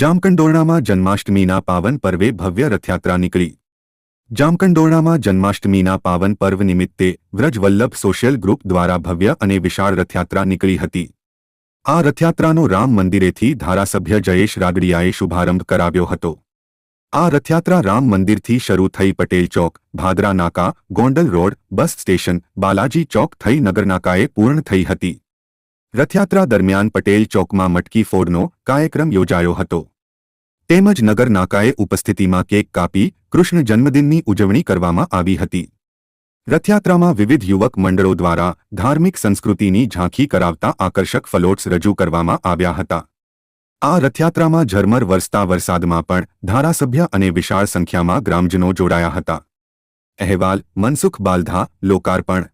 જામકંડોરણામાં જન્માષ્ટમીના પાવન પર્વે ભવ્ય રથયાત્રા નીકળી. જામકંડોરણામાં જન્માષ્ટમીના પાવન પર્વ નિમિત્તે વ્રજવલ્લભ સોશિયલ ગ્રુપ દ્વારા ભવ્ય અને વિશાળ રથયાત્રા નીકળી હતી. આ રથયાત્રાનો રામ મંદિરેથી ધારાસભ્ય જયેશ રાગડિયાએ શુભારંભ કરાવ્યો હતો. આ રથયાત્રા રામ મંદિરથી શરૂ થઈ Patel Chowk, Bhadra Naka, Gondal road, bus station, Balaji Chowk થઈ નગરનાકાએ પૂર્ણ થઈ હતી. રથયાત્રા દરમિયાન પટેલ ચોકમાં મટકી ફોડનો કાર્યક્રમ યોજાયો હતો. તેમજ નગર નાકાએ ઉપસ્થિતિમાં કેક કાપી કૃષ્ણ જન્મદિનની ઉજવણી કરવામાં આવી હતી. રથયાત્રામાં વિવિધ યુવક મંડળો દ્વારા ધાર્મિક સંસ્કૃતિની ઝાંખી કરાવતા આકર્ષક ફલોટ્સ રજૂ કરવામાં આવ્યા હતા. આ રથયાત્રામાં ઝરમર વરસતા વરસાદમાં પણ ધારાસભ્ય અને વિશાળ સંખ્યામાં ગ્રામજનો જોડાયા હતા. અહેવાલ, મનસુખ બાલધા, લોકાર્પણ